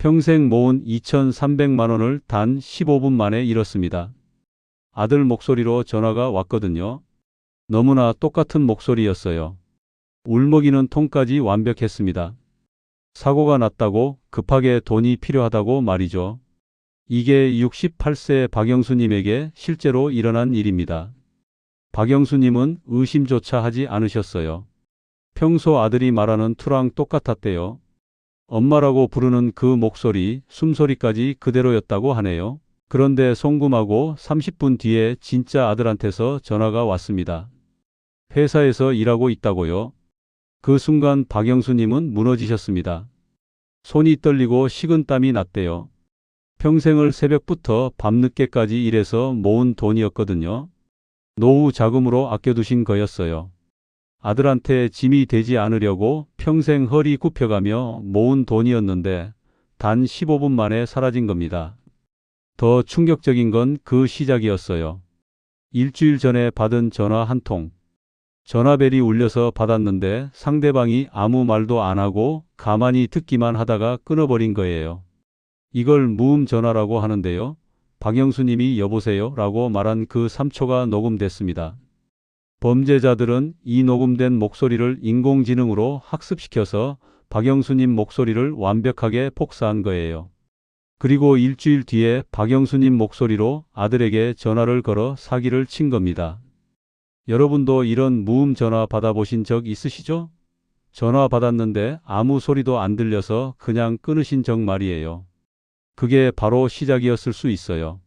평생 모은 2,300만 원을 단 15분 만에 잃었습니다. 아들 목소리로 전화가 왔거든요. 너무나 똑같은 목소리였어요. 울먹이는 톤까지 완벽했습니다. 사고가 났다고 급하게 돈이 필요하다고 말이죠. 이게 68세 박영수님에게 실제로 일어난 일입니다. 박영수님은 의심조차 하지 않으셨어요. 평소 아들이 말하는 투랑 똑같았대요. 엄마라고 부르는 그 목소리, 숨소리까지 그대로였다고 하네요. 그런데 송금하고 30분 뒤에 진짜 아들한테서 전화가 왔습니다. 회사에서 일하고 있다고요. 그 순간 박영수님은 무너지셨습니다. 손이 떨리고 식은땀이 났대요. 평생을 새벽부터 밤늦게까지 일해서 모은 돈이었거든요. 노후 자금으로 아껴두신 거였어요. 아들한테 짐이 되지 않으려고 평생 허리 굽혀가며 모은 돈이었는데 단 15분 만에 사라진 겁니다. 더 충격적인 건 그 시작이었어요. 일주일 전에 받은 전화 한 통. 전화벨이 울려서 받았는데 상대방이 아무 말도 안 하고 가만히 듣기만 하다가 끊어버린 거예요. 이걸 무음 전화라고 하는데요. 박영수님이 여보세요 라고 말한 그 3초가 녹음됐습니다. 범죄자들은 이 녹음된 목소리를 인공지능으로 학습시켜서 박영수님 목소리를 완벽하게 복사한 거예요. 그리고 일주일 뒤에 박영수님 목소리로 아들에게 전화를 걸어 사기를 친 겁니다. 여러분도 이런 무음 전화 받아보신 적 있으시죠? 전화 받았는데 아무 소리도 안 들려서 그냥 끊으신 적 말이에요. 그게 바로 시작이었을 수 있어요.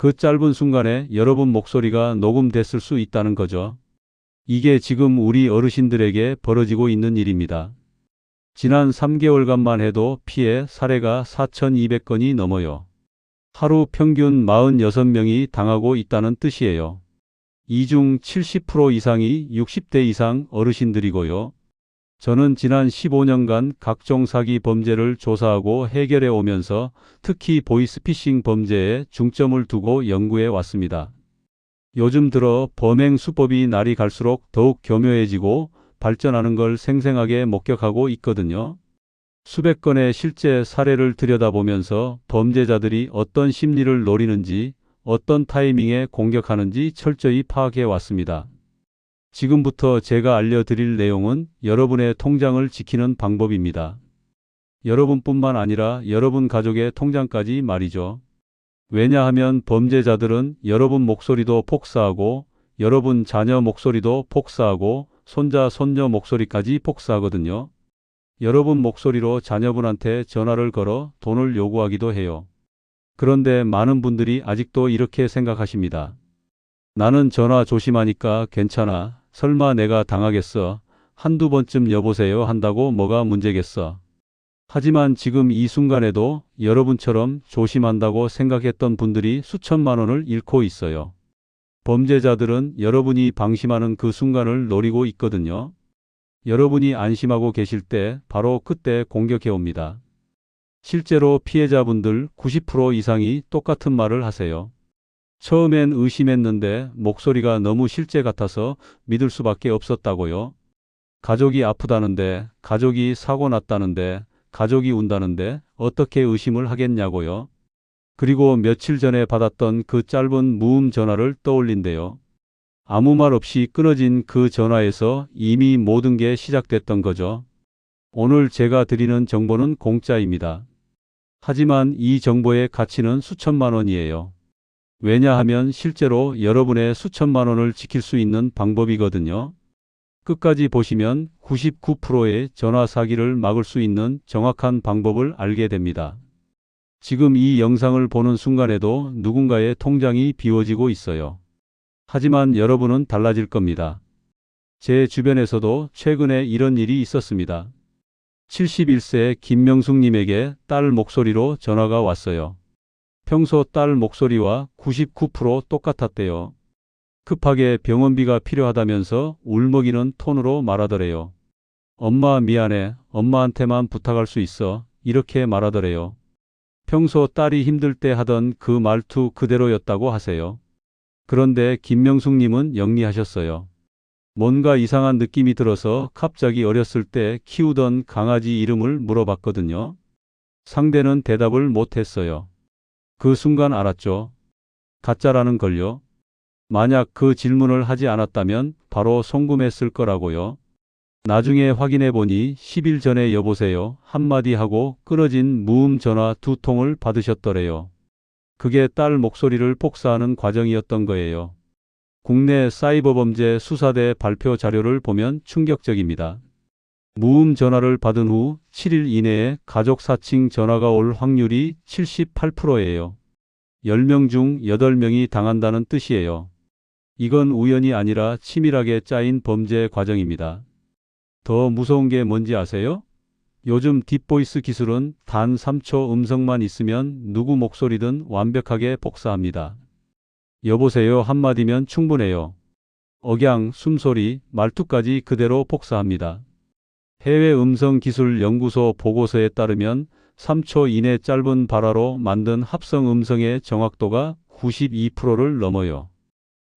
그 짧은 순간에 여러분 목소리가 녹음됐을 수 있다는 거죠. 이게 지금 우리 어르신들에게 벌어지고 있는 일입니다. 지난 3개월간만 해도 피해 사례가 4,200건이 넘어요. 하루 평균 46명이 당하고 있다는 뜻이에요. 이 중 70% 이상이 60대 이상 어르신들이고요. 저는 지난 15년간 각종 사기 범죄를 조사하고 해결해 오면서 특히 보이스피싱 범죄에 중점을 두고 연구해 왔습니다. 요즘 들어 범행 수법이 날이 갈수록 더욱 교묘해지고 발전하는 걸 생생하게 목격하고 있거든요. 수백 건의 실제 사례를 들여다보면서 범죄자들이 어떤 심리를 노리는지 어떤 타이밍에 공격하는지 철저히 파악해 왔습니다. 지금부터 제가 알려드릴 내용은 여러분의 통장을 지키는 방법입니다. 여러분뿐만 아니라 여러분 가족의 통장까지 말이죠. 왜냐하면 범죄자들은 여러분 목소리도 폭사하고 여러분 자녀 목소리도 폭사하고 손자, 손녀 목소리까지 폭사하거든요. 여러분 목소리로 자녀분한테 전화를 걸어 돈을 요구하기도 해요. 그런데 많은 분들이 아직도 이렇게 생각하십니다. 나는 전화 조심하니까 괜찮아. 설마 내가 당하겠어. 한두 번쯤 여보세요 한다고 뭐가 문제겠어. 하지만 지금 이 순간에도 여러분처럼 조심한다고 생각했던 분들이 수천만 원을 잃고 있어요. 범죄자들은 여러분이 방심하는 그 순간을 노리고 있거든요. 여러분이 안심하고 계실 때 바로 그때 공격해 옵니다. 실제로 피해자분들 90% 이상이 똑같은 말을 하세요. 처음엔 의심했는데 목소리가 너무 실제 같아서 믿을 수밖에 없었다고요. 가족이 아프다는데, 가족이 사고 났다는데, 가족이 운다는데 어떻게 의심을 하겠냐고요. 그리고 며칠 전에 받았던 그 짧은 무음 전화를 떠올린대요. 아무 말 없이 끊어진 그 전화에서 이미 모든 게 시작됐던 거죠. 오늘 제가 드리는 정보는 공짜입니다. 하지만 이 정보의 가치는 수천만 원이에요. 왜냐하면 실제로 여러분의 수천만 원을 지킬 수 있는 방법이거든요. 끝까지 보시면 99%의 전화 사기를 막을 수 있는 정확한 방법을 알게 됩니다. 지금 이 영상을 보는 순간에도 누군가의 통장이 비워지고 있어요. 하지만 여러분은 달라질 겁니다. 제 주변에서도 최근에 이런 일이 있었습니다. 71세 김명숙님에게 딸 목소리로 전화가 왔어요. 평소 딸 목소리와 99% 똑같았대요. 급하게 병원비가 필요하다면서 울먹이는 톤으로 말하더래요. 엄마 미안해. 엄마한테만 부탁할 수 있어. 이렇게 말하더래요. 평소 딸이 힘들 때 하던 그 말투 그대로였다고 하세요. 그런데 김명숙님은 영리하셨어요. 뭔가 이상한 느낌이 들어서 갑자기 어렸을 때 키우던 강아지 이름을 물어봤거든요. 상대는 대답을 못했어요. 그 순간 알았죠. 가짜라는 걸요. 만약 그 질문을 하지 않았다면 바로 송금했을 거라고요. 나중에 확인해 보니 10일 전에 여보세요 한마디 하고 끊어진 무음 전화 두 통을 받으셨더래요. 그게 딸 목소리를 복사하는 과정이었던 거예요. 국내 사이버 범죄 수사대 발표 자료를 보면 충격적입니다. 무음 전화를 받은 후 7일 이내에 가족 사칭 전화가 올 확률이 78%예요. 10명 중 8명이 당한다는 뜻이에요. 이건 우연이 아니라 치밀하게 짜인 범죄 과정입니다. 더 무서운 게 뭔지 아세요? 요즘 딥보이스 기술은 단 3초 음성만 있으면 누구 목소리든 완벽하게 복사합니다. 여보세요 한마디면 충분해요. 억양, 숨소리, 말투까지 그대로 복사합니다. 해외 음성 기술 연구소 보고서에 따르면 3초 이내 짧은 발화로 만든 합성 음성의 정확도가 92%를 넘어요.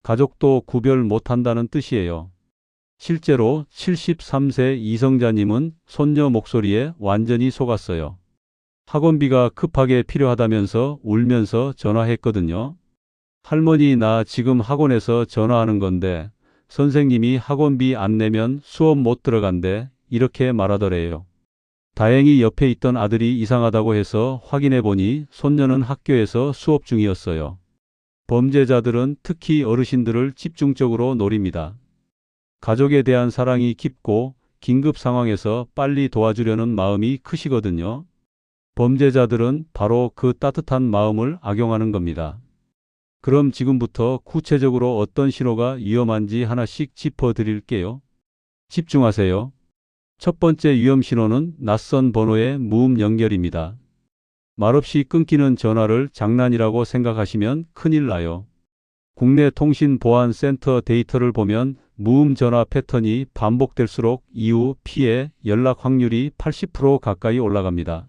가족도 구별 못한다는 뜻이에요. 실제로 73세 이성자님은 손녀 목소리에 완전히 속았어요. 학원비가 급하게 필요하다면서 울면서 전화했거든요. 할머니 나 지금 학원에서 전화하는 건데 선생님이 학원비 안 내면 수업 못 들어간대 이렇게 말하더래요. 다행히 옆에 있던 아들이 이상하다고 해서 확인해 보니 손녀는 학교에서 수업 중이었어요. 범죄자들은 특히 어르신들을 집중적으로 노립니다. 가족에 대한 사랑이 깊고 긴급 상황에서 빨리 도와주려는 마음이 크시거든요. 범죄자들은 바로 그 따뜻한 마음을 악용하는 겁니다. 그럼 지금부터 구체적으로 어떤 신호가 위험한지 하나씩 짚어 드릴게요. 집중하세요. 첫 번째 위험 신호는 낯선 번호의 무음 연결입니다. 말없이 끊기는 전화를 장난이라고 생각하시면 큰일 나요. 국내 통신보안센터 데이터를 보면 무음 전화 패턴이 반복될수록 이후 피해 연락 확률이 80% 가까이 올라갑니다.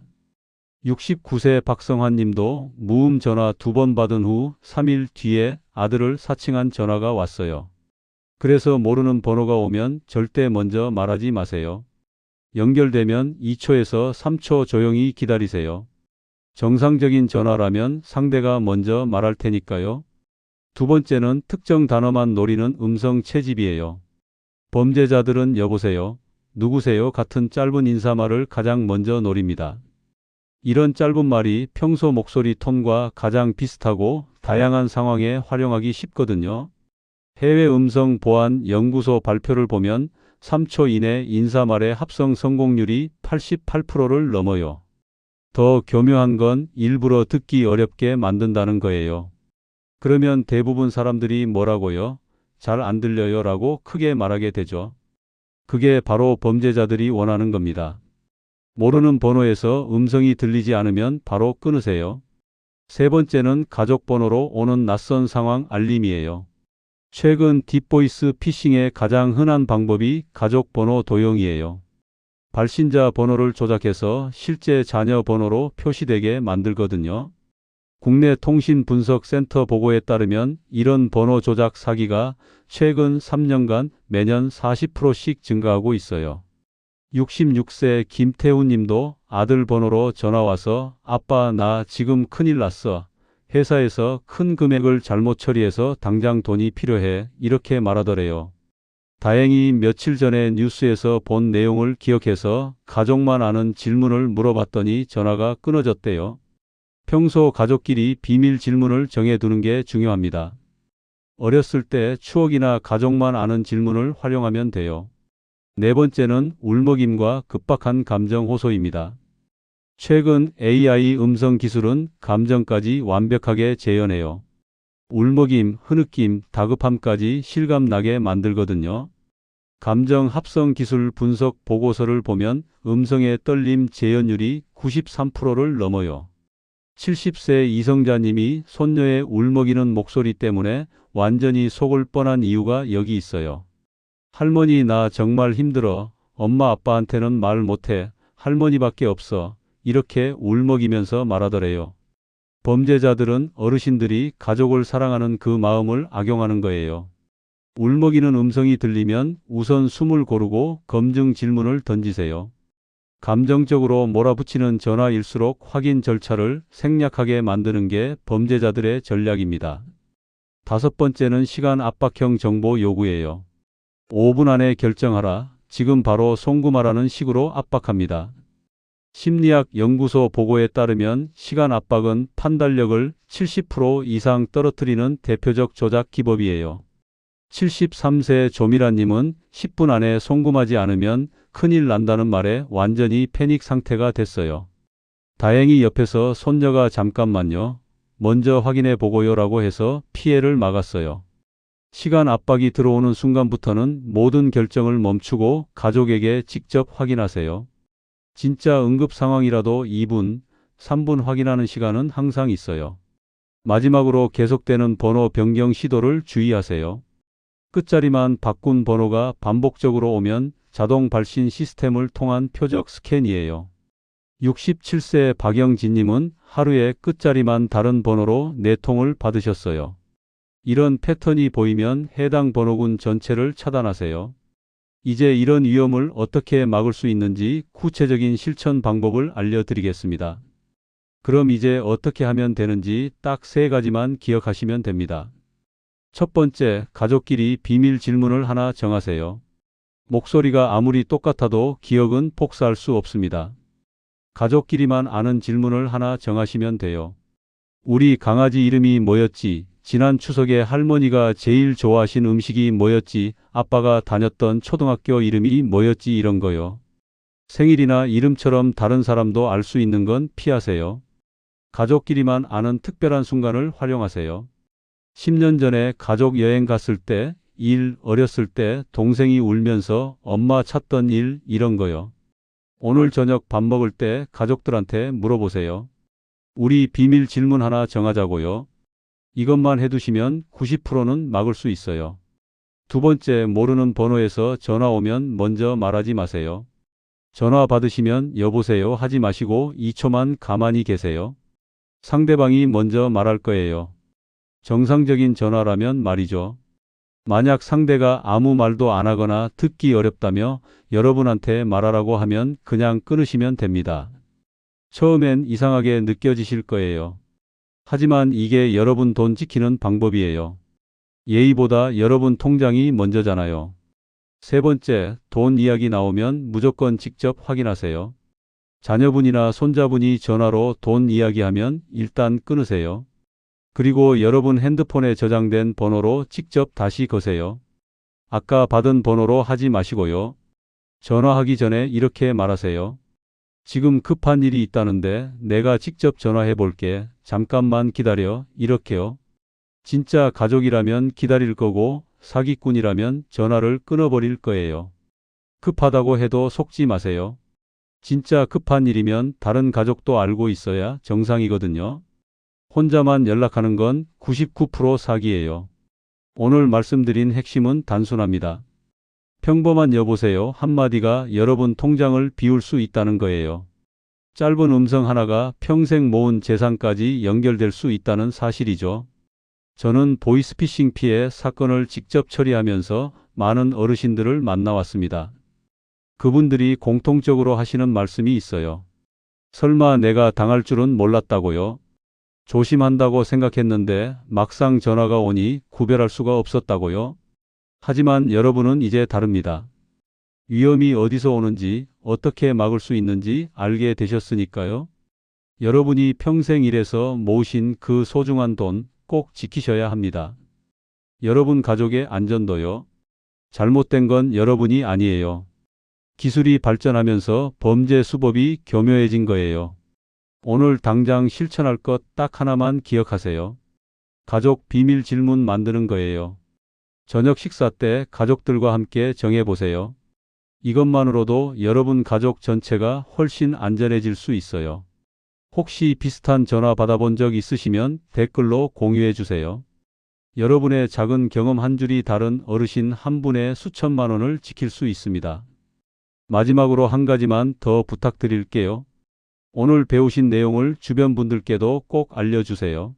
69세 박성환 님도 무음 전화 두 번 받은 후 3일 뒤에 아들을 사칭한 전화가 왔어요. 그래서 모르는 번호가 오면 절대 먼저 말하지 마세요. 연결되면 2초에서 3초 조용히 기다리세요. 정상적인 전화라면 상대가 먼저 말할 테니까요. 두 번째는 특정 단어만 노리는 음성 채집이에요. 범죄자들은 여보세요, 누구세요 같은 짧은 인사말을 가장 먼저 노립니다. 이런 짧은 말이 평소 목소리 톤과 가장 비슷하고 다양한 상황에 활용하기 쉽거든요. 해외 음성 보안 연구소 발표를 보면 3초 이내 인사말의 합성 성공률이 88%를 넘어요. 더 교묘한 건 일부러 듣기 어렵게 만든다는 거예요. 그러면 대부분 사람들이 뭐라고요? 잘 안 들려요 라고 크게 말하게 되죠. 그게 바로 범죄자들이 원하는 겁니다. 모르는 번호에서 음성이 들리지 않으면 바로 끊으세요. 세 번째는 가족 번호로 오는 낯선 상황 알림이에요. 최근 딥보이스 피싱의 가장 흔한 방법이 가족 번호 도용이에요. 발신자 번호를 조작해서 실제 자녀 번호로 표시되게 만들거든요. 국내 통신분석센터 보고에 따르면 이런 번호 조작 사기가 최근 3년간 매년 40%씩 증가하고 있어요. 66세 김태훈 님도 아들 번호로 전화와서 아빠 나 지금 큰일 났어. 회사에서 큰 금액을 잘못 처리해서 당장 돈이 필요해. 이렇게 말하더래요. 다행히 며칠 전에 뉴스에서 본 내용을 기억해서 가족만 아는 질문을 물어봤더니 전화가 끊어졌대요. 평소 가족끼리 비밀 질문을 정해두는 게 중요합니다. 어렸을 때 추억이나 가족만 아는 질문을 활용하면 돼요. 네 번째는 울먹임과 급박한 감정 호소입니다. 최근 AI 음성 기술은 감정까지 완벽하게 재현해요. 울먹임, 흐느낌, 다급함까지 실감나게 만들거든요. 감정 합성 기술 분석 보고서를 보면 음성의 떨림 재현율이 93%를 넘어요. 70세 이성자님이 손녀의 울먹이는 목소리 때문에 완전히 속을 뻔한 이유가 여기 있어요. 할머니 나 정말 힘들어. 엄마 아빠한테는 말 못해. 할머니밖에 없어. 이렇게 울먹이면서 말하더래요. 범죄자들은 어르신들이 가족을 사랑하는 그 마음을 악용하는 거예요. 울먹이는 음성이 들리면 우선 숨을 고르고 검증 질문을 던지세요. 감정적으로 몰아붙이는 전화일수록 확인 절차를 생략하게 만드는 게 범죄자들의 전략입니다. 다섯 번째는 시간 압박형 정보 요구예요. 5분 안에 결정하라. 지금 바로 송금하라는 식으로 압박합니다. 심리학 연구소 보고에 따르면 시간 압박은 판단력을 70% 이상 떨어뜨리는 대표적 조작 기법이에요. 73세 조미라님은 10분 안에 송금하지 않으면 큰일 난다는 말에 완전히 패닉 상태가 됐어요. 다행히 옆에서 손녀가 잠깐만요. 먼저 확인해 보고요 라고 해서 피해를 막았어요. 시간 압박이 들어오는 순간부터는 모든 결정을 멈추고 가족에게 직접 확인하세요. 진짜 응급 상황이라도 2분, 3분 확인하는 시간은 항상 있어요. 마지막으로 계속되는 번호 변경 시도를 주의하세요. 끝자리만 바꾼 번호가 반복적으로 오면 자동 발신 시스템을 통한 표적 스캔이에요. 67세 박영진님은 하루에 끝자리만 다른 번호로 4통을 받으셨어요. 이런 패턴이 보이면 해당 번호군 전체를 차단하세요. 이제 이런 위험을 어떻게 막을 수 있는지 구체적인 실천 방법을 알려드리겠습니다. 그럼 이제 어떻게 하면 되는지 딱 세 가지만 기억하시면 됩니다. 첫 번째, 가족끼리 비밀 질문을 하나 정하세요. 목소리가 아무리 똑같아도 기억은 복사할 수 없습니다. 가족끼리만 아는 질문을 하나 정하시면 돼요. 우리 강아지 이름이 뭐였지? 지난 추석에 할머니가 제일 좋아하신 음식이 뭐였지? 아빠가 다녔던 초등학교 이름이 뭐였지? 이런 거요. 생일이나 이름처럼 다른 사람도 알 수 있는 건 피하세요. 가족끼리만 아는 특별한 순간을 활용하세요. 10년 전에 가족 여행 갔을 때, 일, 어렸을 때 동생이 울면서 엄마 찾던 일, 이런 거요. 오늘 저녁 밥 먹을 때 가족들한테 물어보세요. 우리 비밀 질문 하나 정하자고요. 이것만 해두시면 90%는 막을 수 있어요. 두 번째, 모르는 번호에서 전화 오면 먼저 말하지 마세요. 전화 받으시면 여보세요 하지 마시고 2초만 가만히 계세요. 상대방이 먼저 말할 거예요. 정상적인 전화라면 말이죠. 만약 상대가 아무 말도 안 하거나 듣기 어렵다며 여러분한테 말하라고 하면 그냥 끊으시면 됩니다. 처음엔 이상하게 느껴지실 거예요. 하지만 이게 여러분 돈 지키는 방법이에요. 예의보다 여러분 통장이 먼저잖아요. 세 번째, 돈 이야기 나오면 무조건 직접 확인하세요. 자녀분이나 손자분이 전화로 돈 이야기하면 일단 끊으세요. 그리고 여러분 핸드폰에 저장된 번호로 직접 다시 거세요. 아까 받은 번호로 하지 마시고요. 전화하기 전에 이렇게 말하세요. 지금 급한 일이 있다는데 내가 직접 전화해 볼게. 잠깐만 기다려. 이렇게요. 진짜 가족이라면 기다릴 거고 사기꾼이라면 전화를 끊어버릴 거예요. 급하다고 해도 속지 마세요. 진짜 급한 일이면 다른 가족도 알고 있어야 정상이거든요. 혼자만 연락하는 건 99% 사기예요. 오늘 말씀드린 핵심은 단순합니다. 평범한 여보세요 한마디가 여러분 통장을 비울 수 있다는 거예요. 짧은 음성 하나가 평생 모은 재산까지 연결될 수 있다는 사실이죠. 저는 보이스피싱 피해 사건을 직접 처리하면서 많은 어르신들을 만나왔습니다. 그분들이 공통적으로 하시는 말씀이 있어요. 설마 내가 당할 줄은 몰랐다고요? 조심한다고 생각했는데 막상 전화가 오니 구별할 수가 없었다고요? 하지만 여러분은 이제 다릅니다. 위험이 어디서 오는지 어떻게 막을 수 있는지 알게 되셨으니까요. 여러분이 평생 일해서 모으신 그 소중한 돈 꼭 지키셔야 합니다. 여러분 가족의 안전도요. 잘못된 건 여러분이 아니에요. 기술이 발전하면서 범죄 수법이 교묘해진 거예요. 오늘 당장 실천할 것 딱 하나만 기억하세요. 가족 비밀 질문 만드는 거예요. 저녁 식사 때 가족들과 함께 정해보세요. 이것만으로도 여러분 가족 전체가 훨씬 안전해질 수 있어요. 혹시 비슷한 전화 받아본 적 있으시면 댓글로 공유해 주세요. 여러분의 작은 경험 한 줄이 다른 어르신 한 분의 수천만 원을 지킬 수 있습니다. 마지막으로 한 가지만 더 부탁드릴게요. 오늘 배우신 내용을 주변 분들께도 꼭 알려주세요.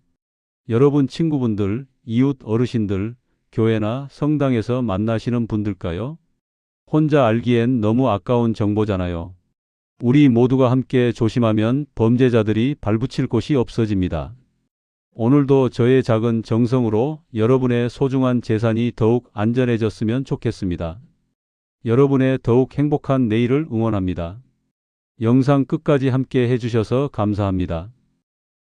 여러분 친구분들, 이웃 어르신들, 교회나 성당에서 만나시는 분들까요? 혼자 알기엔 너무 아까운 정보잖아요. 우리 모두가 함께 조심하면 범죄자들이 발붙일 곳이 없어집니다. 오늘도 저의 작은 정성으로 여러분의 소중한 재산이 더욱 안전해졌으면 좋겠습니다. 여러분의 더욱 행복한 내일을 응원합니다. 영상 끝까지 함께 해주셔서 감사합니다.